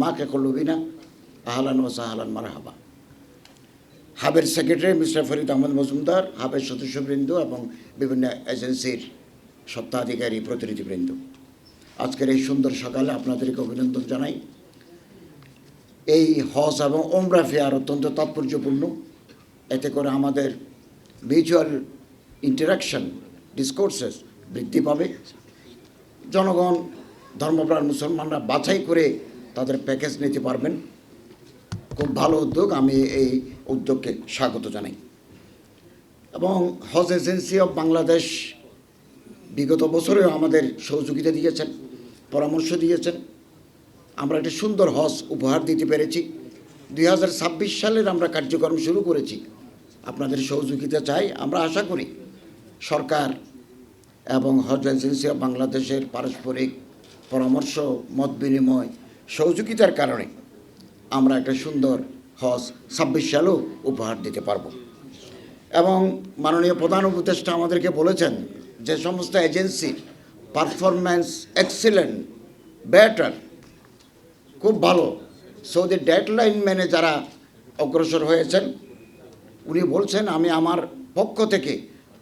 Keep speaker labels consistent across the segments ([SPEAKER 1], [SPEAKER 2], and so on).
[SPEAKER 1] হামাকে কলুবিনা আহলান ও সাহালান, মারহাবা। হাবের সেক্রেটারি মিস্টার ফরিদ আহমদ মজুমদার, হাবের সদস্যবৃন্দ এবং বিভিন্ন এজেন্সির সত্ত্বাধিকারী প্রতিনিধিবৃন্দ। আজকের এই সুন্দর সকালে আপনাদেরকে অভিনন্দন জানাই। এই হজ এবং ওমরা ফেয়ার অত্যন্ত তাৎপর্যপূর্ণ। এতে করে আমাদের মিউচুয়াল ইন্টারাকশন ডিসকোর্সেস বৃদ্ধি পাবে। জনগণ, ধর্মপ্রাণ মুসলমানরা বাছাই করে তাদের প্যাকেজ নিতে পারবেন। খুব ভালো উদ্যোগ, আমি এই উদ্যোগকে স্বাগত জানাই। এবং হজ এজেন্সি অফ বাংলাদেশ বিগত বছরেও আমাদের সহযোগিতা দিয়েছেন, পরামর্শ দিয়েছেন। আমরা একটি সুন্দর হজ উপহার দিতে পেরেছি। দুই হাজার ছাব্বিশ সালের আমরা কার্যক্রম শুরু করেছি। আপনাদের সহযোগিতা চাই, আমরা আশা করি সরকার এবং হজ এজেন্সি অফ বাংলাদেশের পারস্পরিক পরামর্শ, মত বিনিময় সহযোগিতার কারণে আমরা একটা সুন্দর হজ ছাব্বিশ সালেও উপহার দিতে পারব। এবং মাননীয় প্রধান উপদেষ্টা আমাদেরকে বলেছেন যে সমস্ত এজেন্সির পারফরম্যান্স এক্সিলেন্ট, বেটার, খুব ভালো। সৌদি ডেডলাইন মেনে যারা অগ্রসর হয়েছেন, উনি বলছেন, আমি আমার পক্ষ থেকে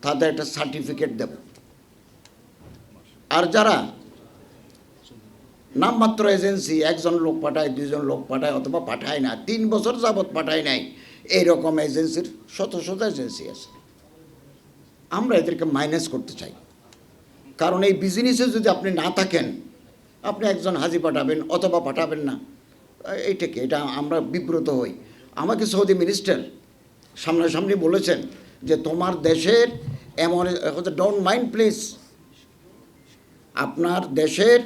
[SPEAKER 1] তাদের একটা সার্টিফিকেট দেব। আর যারা নামমাত্র এজেন্সি, একজন লোক পাঠায়, দুইজন লোক পাঠায় অথবা পাঠায় না, তিন বছর যাবৎ পাঠায় নাই, এইরকম এজেন্সির শত শত এজেন্সি আছে। আমরা এদেরকে মাইনাস করতে চাই। কারণ এই বিজনেসে যদি আপনি না থাকেন, আপনি একজন হাজি পাঠাবেন অথবা পাঠাবেন না এইটাকে এটা আমরা বিব্রত হই। আমাকে সৌদি মিনিস্টার সামনাসামনি বলেছেন যে, তোমার দেশের এমন ডোন্ট মাইন্ড প্লিজ আপনার দেশের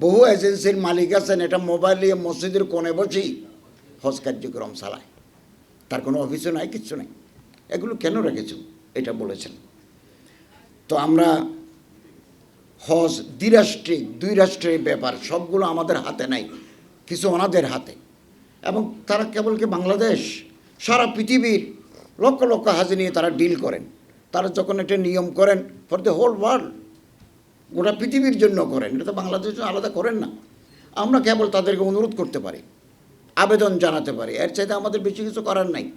[SPEAKER 1] বহু এজেন্সির মালিক আছেন, এটা মোবাইল নিয়ে মসজিদের কোণে বসেই হজ কার্যক্রম চালায়। তার কোনো অফিসও নাই, কিচ্ছু নাই। এগুলো কেন রেখেছ? এটা বলেছেন। তো আমরা হজ দ্বিরাষ্ট্রিক দুই রাষ্ট্রের ব্যাপার, সবগুলো আমাদের হাতে নাই, কিছু ওনাদের হাতে। এবং তারা কেবল কি বাংলাদেশ? সারা পৃথিবীর লক্ষ লক্ষ হাজি নিয়ে তারা ডিল করেন। তারা যখন একটা নিয়ম করেন ফর দ্য হোল ওয়ার্ল্ড গোটা পৃথিবীর জন্য করেন। এটা তো বাংলাদেশের জন্য আলাদা করেন না। আমরা কেবল তাদেরকে অনুরোধ করতে পারি, আবেদন জানাতে পারি। এর চাইতে আমাদের বেশি কিছু করার নাই।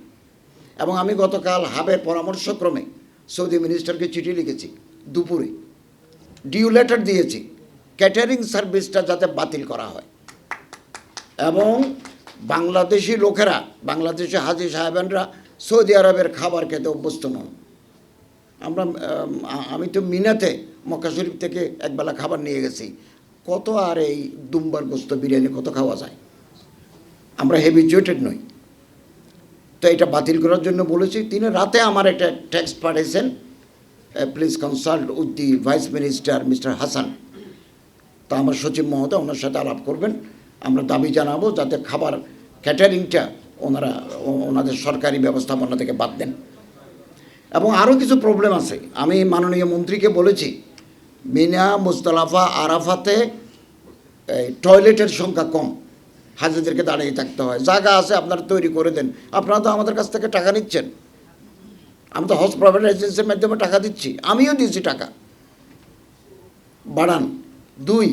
[SPEAKER 1] এবং আমি গতকাল হাবের পরামর্শক্রমে সৌদি মিনিস্টারকে চিঠি লিখেছি দুপুরে। ডিউ লেটার দিয়েছি, ক্যাটারিং সার্ভিসটা যাতে বাতিল করা হয়। এবং বাংলাদেশি লোকেরা, বাংলাদেশি হাজি সাহেবানরা সৌদি আরবের খাবার খেতে অভ্যস্ত নন। আমরা আমি তো মিনাতে মক্কা শরীফ থেকে একবেলা খাবার নিয়ে গেছি। কত আর এই দুম্বার গোস্ত বিরিয়ানি কত খাওয়া যায়? আমরা হেভিজুয়েটেড নই। তো এটা বাতিল করার জন্য বলেছি, তিনি রাতে আমার একটা টেক্সট পাঠিয়েছেন please consult with the vice minister mister Hasan তা আমার সচিব মহোদয় ওনার সাথে আলাপ করবেন, আমরা দাবি জানাব যাতে খাবার ক্যাটারিংটা ওনারা ওনাদের সরকারি ব্যবস্থাপনা থেকে বাদ দেন। এবং আরও কিছু প্রবলেম আছে। আমি মাননীয় মন্ত্রীকে বলেছি, মিনা মুস্তালাফা আরাফাতে টয়লেটের সংখ্যা কম। হাজিদেরকে দাঁড়িয়ে থাকতে হয়। জায়গা আছে, আপনারা তৈরি করে দেন। আপনারা তো আমাদের কাছ থেকে টাকা নিচ্ছেন। আমি তো হজ প্রাইভেট এজেন্সির মাধ্যমে টাকা দিচ্ছি। আমিও দিয়েছি টাকা। বাড়ান। দুই,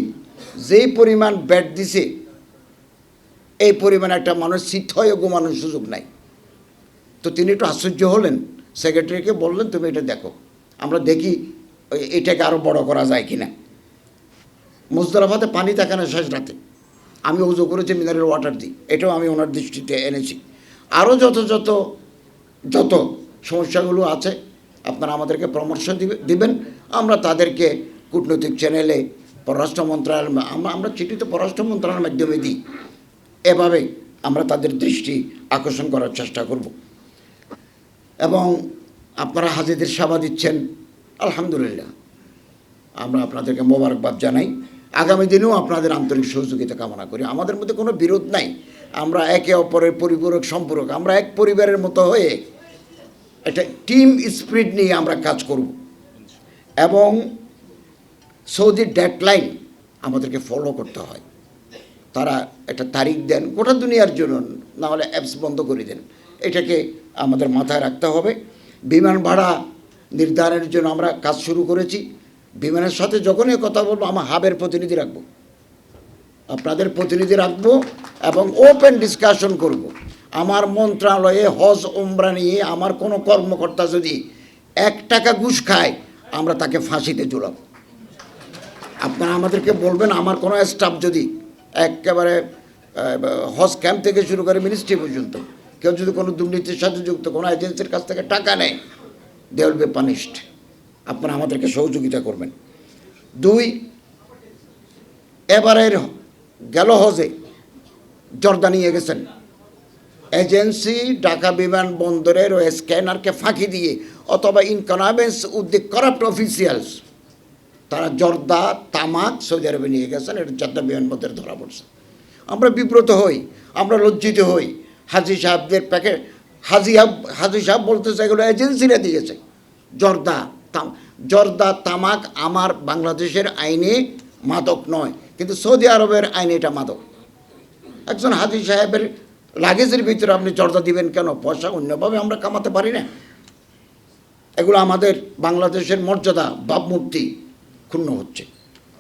[SPEAKER 1] যেই পরিমাণ ব্যাট দিছে, এই পরিমাণ একটা মানুষ শীত হয়ে ঘুমানোর সুযোগ নাই। তো তিনি একটু আশ্চর্য হলেন। সেক্রেটারিকে বললেন, তুমি এটা দেখো, আমরা দেখি এটাকে আরও বড় করা যায় কিনা। মুজদারাফাতে পানি থাকে না শেষ রাতে। আমি উজু করেছি, মিনারেল ওয়াটার দিই। এটাও আমি ওনার দৃষ্টিতে এনেছি। আরও যত যত সমস্যাগুলো আছে, আপনারা আমাদেরকে পরামর্শ দিবে, দিবেন। আমরা তাদেরকে কূটনৈতিক চ্যানেলে, পররাষ্ট্র মন্ত্রণালয় আমরা আমরা চিঠি তো পররাষ্ট্র মন্ত্রণালয়ের মাধ্যমে দিই। এভাবে আমরা তাদের দৃষ্টি আকর্ষণ করার চেষ্টা করব। আপনারা হাজিদের সেবা দিচ্ছেন, আলহামদুলিল্লাহ। আমরা আপনাদেরকে মোবারকবাদ জানাই। আগামী দিনেও আপনাদের আন্তরিক সহযোগিতা কামনা করি। আমাদের মধ্যে কোনো বিরোধ নাই। আমরা একে অপরের পরিপূরক সম্পূরক। আমরা এক পরিবারের মতো হয়ে একটা টিম স্পিরিট নিয়ে আমরা কাজ করব। এবং সৌদির ডেডলাইন আমাদেরকে ফলো করতে হয়। তারা একটা তারিখ দেন। গোটা দুনিয়ার জন্য, না হলে অ্যাপস বন্ধ করে দেন। এটাকে আমাদের মাথায় রাখতে হবে। বিমান ভাড়া নির্ধারণের জন্য আমরা কাজ শুরু করেছি। বিমানের সাথে যখনই কথা বলব, আমার হাবের প্রতিনিধি রাখব। আপনাদের প্রতিনিধি রাখব এবং ওপেন ডিসকাশন করব। আমার মন্ত্রণালয়ে হজ ওমরা নিয়ে আমার কোনো কর্মকর্তা যদি এক টাকা ঘুষ খায়, আমরা তাকে ফাঁসিতে ঝুলাব। আপনারা আমাদেরকে বলবেন, আমার কোনো স্টাফ যদি একেবারে হজ ক্যাম্প থেকে শুরু করে মিনিস্ট্রি পর্যন্ত কেউ যদি কোনো দুর্নীতির সাথে যুক্ত, কোনো এজেন্সির কাছ থেকে টাকা নেয় দে উইল বি পানিশড আপনারা আমাদেরকে সহযোগিতা করবেন। দুই, এবারের গেল হজে জর্দা নিয়ে গেছেন। এজেন্সি ঢাকা বিমানবন্দরের স্ক্যানারকে ফাঁকি দিয়ে, অথবা ইনকনাবেন্স উদ্যোগ করাপ্ট অফিসিয়ালস তারা জর্দা, তামাক, সৌদি আরবে নিয়ে গেছেন, এটা জর্দা বিমানবন্দরে ধরা পড়ছে। আমরা বিব্রত হই, আমরা লজ্জিত হই। হাজি সাহেবদের প্যাকেট, হাজি হাজি সাহেব বলতেছে এগুলো এজেন্সিরা দিয়েছে। জর্দা তাম, জর্দা তামাক আমার বাংলাদেশের আইনে মাদক নয়, কিন্তু সৌদি আরবের আইনে এটা মাদক। একজন হাজি সাহেবের লাগেজের ভিতরে আপনি জর্দা দিবেন কেন? পয়সা অন্যভাবে আমরা কামাতে পারি না। এগুলো আমাদের বাংলাদেশের মর্যাদা ভাবমূর্তি ক্ষুণ্ণ হচ্ছে।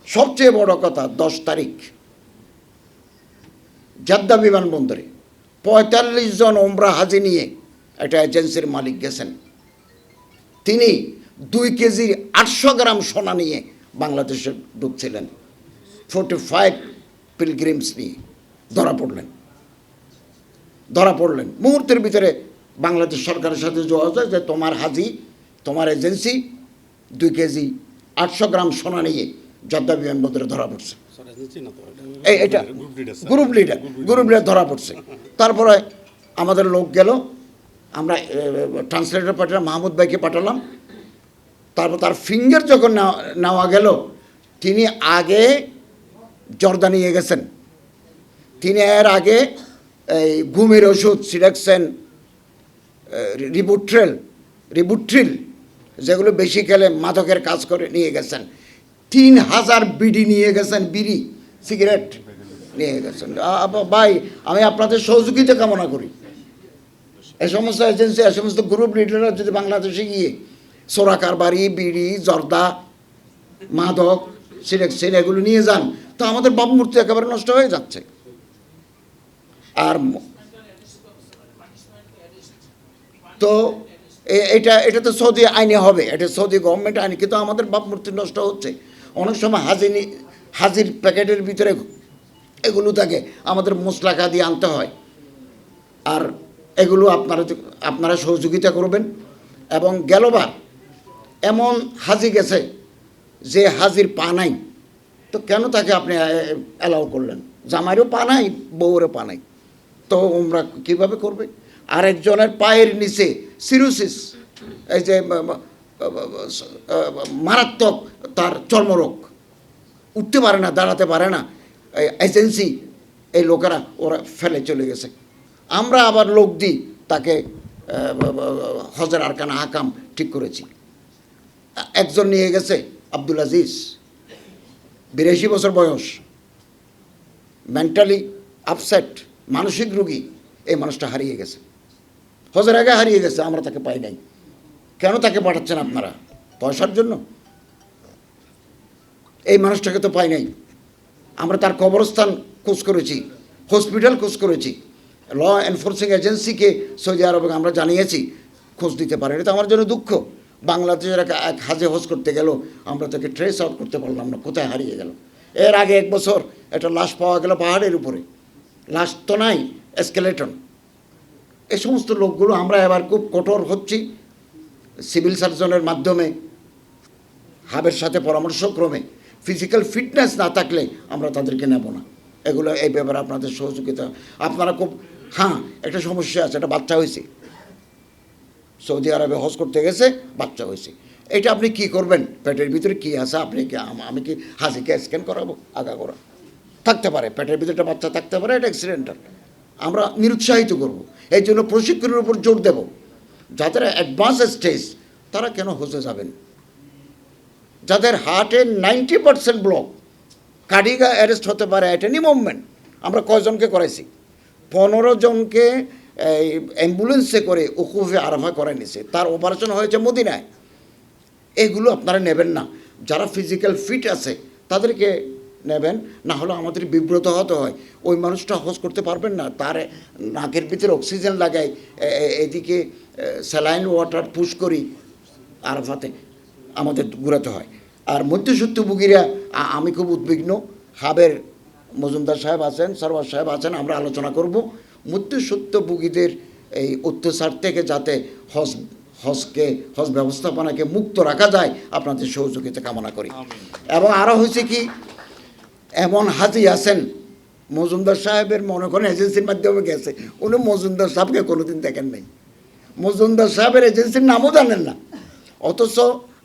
[SPEAKER 1] সবচেয়ে বড় কথা, দশ তারিখ, জাদ্দা বিমানবন্দরে। পঁয়তাল্লিশ জন ওমরা হাজি নিয়ে একটা এজেন্সির মালিক গেছেন। তিনি দুই কেজি আটশো গ্রাম সোনা নিয়ে বাংলাদেশে ঢুকছিলেন। ফোর্টি ফাইভ পিলগ্রিমস নিয়ে ধরা পড়লেন। ধরা পড়লেন। মুহূর্তের ভিতরে বাংলাদেশ সরকারের সাথে যোগাযোগ যে তোমার হাজি, তোমার এজেন্সি দুই কেজি আটশো গ্রাম সোনা নিয়ে জর্দা বিমানবন্দরে ধরা পড়ছে। এটা
[SPEAKER 2] গ্রুপ লিডার
[SPEAKER 1] গ্রুপ লিডার ধরা পড়ছে। তারপরে আমাদের লোক গেল আমরা ট্রান্সলেটর পাঠালাম মাহমুদ ভাইকে পাঠালাম। তারপর তার ফিঙ্গার যখন নেওয়া- নেওয়া গেল তিনি আগে জর্দা নিয়ে গেছেন। তিনি এর আগে এই ঘুমের ওষুধ সিডাকসেন রিবুট্রেল রিবুট্রিল যেগুলো বেশি খেলে মাদকের কাজ করে নিয়ে গেছেন। তিন হাজার বিডি নিয়ে গেছেন, বিড়ি, সিগারেট নিয়ে গেছেন। ভাই, আমি আপনাদের সহযোগিতা কামনা করি। এ সমস্ত এজেন্সি এই সমস্ত গ্রুপ লিডাররা যদি বাংলাদেশে গিয়ে সোরা কারবারি, বিড়ি, জর্দা, মাদক সিলেকশন এগুলো নিয়ে যান, তো আমাদের ভাবমূর্তি একেবারে নষ্ট হয়ে যাচ্ছে। আর তো এ- এটা এটা তো সৌদি আইনে হবে, এটা সৌদি গভর্নমেন্ট আইনে, কিন্তু আমাদের ভাবমূর্তি নষ্ট হচ্ছে। অনেক সময় হাজির হাজির প্যাকেটের ভিতরে এগুলো থাকে, আমাদের মশলাকা দিয়ে আনতে হয়। আর এগুলো আপনারা আপনারা সহযোগিতা করবেন। এবং গেলবার এমন হাজি গেছে যে হাজির পা নাই। তো কেন তাকে আপনি অ্যালাউ করলেন? জামাইরও পা নাই, বউরও পা নাই। তো ওমরা কীভাবে করবে? আরেকজনের পায়ের নিচে সিরোসিস, এই যে মারাত্মক তার চর্মরোগ। উঠতে পারে না, দাঁড়াতে পারে না। এজেন্সি এই লোকেরা, ওরা ফেলে চলে গেছে। আমরা আবার লোক দিই, তাকে ব- আরকানা হাকাম ঠিক করেছি। একজন নিয়ে গেছে, আব্দুল আজিজ। বিরাশি বছর বয়স। মেন্টালি আপসেট মানসিক রোগী। এই মানুষটা হারিয়ে গেছে। হজের আগে হারিয়ে গেছে, আমরা তাকে পাই নাই। কেন তাকে পাঠাচ্ছেন আপনারা? পয়সার জন্য? এই মানুষটাকে তো পাই নাই। আমরা তার কবরস্থান খোঁজ করেছি, হসপিটাল খোঁজ করেছি। ল এনফোর্সিং এজেন্সিকে সৌদি আরবে আমরা জানিয়েছি, খোঁজ দিতে পারে। এটা তো আমার জন্য দুঃখ। বাংলাদেশের এক হাজে হোস করতে গেল, আমরা তাকে ট্রেস আউট করতে পারলাম না, কোথায় হারিয়ে গেল? এর আগে এক বছর একটা লাশ পাওয়া গেল পাহাড়ের উপরে। লাশ তো নাই এসকেলেটন এই সমস্ত লোকগুলো আমরা এবার খুব কঠোর হচ্ছি। সিভিল সার্জনের মাধ্যমে, হাবের সাথে পরামর্শক্রমে ফিজিক্যাল ফিটনেস না থাকলে আমরা তাদেরকে নেব না। এগুলো এই ব্যাপারে আপনাদের সহযোগিতা। আপনারা খুব হ্যাঁ একটা সমস্যা আছে, একটা বাচ্চা হয়েছে। সৌদি আরবে হজ করতে গেছে, বাচ্চা হয়েছে। এটা আপনি কি করবেন? পেটের ভিতরে কি আছে? আপনি কি, আমি কি হাজিকে স্ক্যান করাবো? আগা করা। থাকতে পারে, পেটের ভিতরে একটা বাচ্চা থাকতে পারে, এটা অ্যাক্সিডেন্টাল আমরা নিরুৎসাহিত করব। এই জন্য প্রশিক্ষণের উপর জোর দেব। যাদের অ্যাডভান্স স্টেজ তারা কেন হজে যাবেন? যাদের হার্টের ninety percent block cardiac arrest হতে পারে অ্যাট এনি মুভমেন্ট আমরা কয়জনকে করাইছি? পনেরো জনকে এই অ্যাম্বুলেন্সে করে উকুফে আরাফা করে নিছে। তার অপারেশন হয়েছে মদিনায়। এগুলো আপনারা নেবেন না। যারা ফিজিক্যাল ফিট আছে, তাদেরকে নেবেন না হলে আমাদের বিব্রত হতে হয়। ওই মানুষটা হজ করতে পারবেন না। তার নাকের ভিতরে অক্সিজেন লাগাই এদিকে স্যালাইন ওয়াটার পুশ করি আরাফাতে আমাদের ঘুরাতে হয়। আর মধ্যসূত্রভোগীরা আ- আমি খুব উদ্বিগ্ন। হাবের মজুমদার সাহেব আছেন সরওয়ার সাহেব আছেন আমরা আলোচনা করব। মধ্যসূত্রভোগীদের এই অত্যাচার থেকে যাতে হজ হজকে হজ ব্যবস্থাপনাকে মুক্ত রাখা যায় আপনাদের সহযোগিতা কামনা করি। এবং আরও হয়েছে কি এমন হাজি আছেন, মজুমদার সাহেবের মনে করেন এজেন্সির মাধ্যমে গেছে, উনি মজুমদার সাহেবকে কোনোদিন দেখেন নাই। মজুমদার সাহেবের এজেন্সির নামও জানেন না। অথচ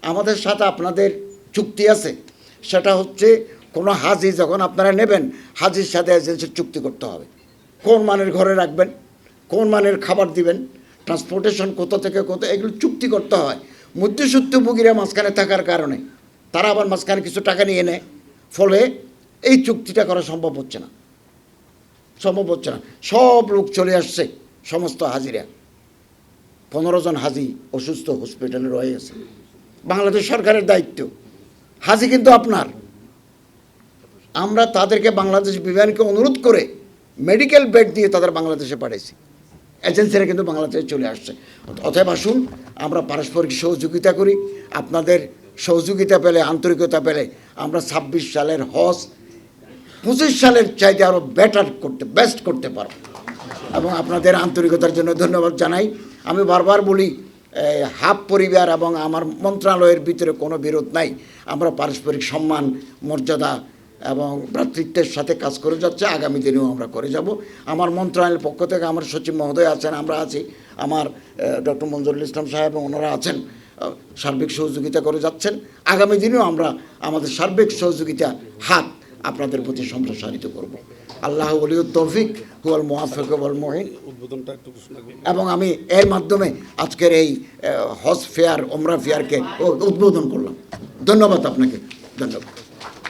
[SPEAKER 1] আমাদের সাথে আপনাদের চুক্তি আছে, সেটা হচ্ছে কোনো হাজি যখন আপনারা নেবেন, হাজির সাথে এজেন্সির চুক্তি করতে হবে। কোন মানের ঘরে রাখবেন, কোন মানের খাবার দিবেন ট্রান্সপোর্টেশন কোথা থেকে কোথা, এগুলো চুক্তি করতে হয়। মধ্যসূত্রভোগীরা মাঝখানে থাকার কারণে, তারা আবার মাঝখানে কিছু টাকা নিয়ে নেয়। ফলে এই চুক্তিটা করা সম্ভব হচ্ছে না। সম্ভব হচ্ছে না। সব লোক চলে আসছে, সমস্ত হাজিরা। পনেরো জন হাজি অসুস্থ হসপিটালে রয়ে গেছে। বাংলাদেশ সরকারের দায়িত্ব। হাজি কিন্তু আপনার। আমরা তাদেরকে বাংলাদেশ বিমানকে অনুরোধ করে মেডিকেল বেড দিয়ে তাদের বাংলাদেশে পাঠিয়েছি এজেন্সিরা কিন্তু বাংলাদেশে চলে আসছে। অতএব আসুন, আমরা পারস্পরিক সহযোগিতা করি। আপনাদের সহযোগিতা পেলে, আন্তরিকতা পেলে আমরা ছাব্বিশ সালের হজ পঁচিশ সালের চাইতে আরও বেটার করতে বেস্ট করতে পারব এবং আপনাদের আন্তরিকতার জন্য ধন্যবাদ জানাই। আমি বারবার বলি হাফ পরিবার এবং আমার মন্ত্রণালয়ের ভিতরে কোনো বিরোধ নাই। আমরা পারস্পরিক সম্মান, মর্যাদা এবং ভ্রাতৃত্বের সাথে কাজ করে যাচ্ছে। আগামী দিনেও আমরা করে যাব। আমার মন্ত্রণালয়ের পক্ষ থেকে আমার সচিব মহোদয় আছেন, আমরা আছি। আমার ডক্টর মঞ্জুরুল ইসলাম সাহেব ওনারা আছেন সার্বিক সহযোগিতা করে যাচ্ছেন। আগামী দিনেও আমরা আমাদের সার্বিক সহযোগিতা হাত আপনাদের প্রতি সম্প্রসারিত করব। আল্লাহ বলিউ তৌফিক হুয়াল মোয়াফেক ওয়াল মহিন।
[SPEAKER 2] উদ্বোধনটা একটু
[SPEAKER 1] এবং আমি এর মাধ্যমে আজকের এই হজ ফেয়ার ওমরা ফেয়ারকে উদ্বোধন করলাম। ধন্যবাদ আপনাকে। ধন্যবাদ।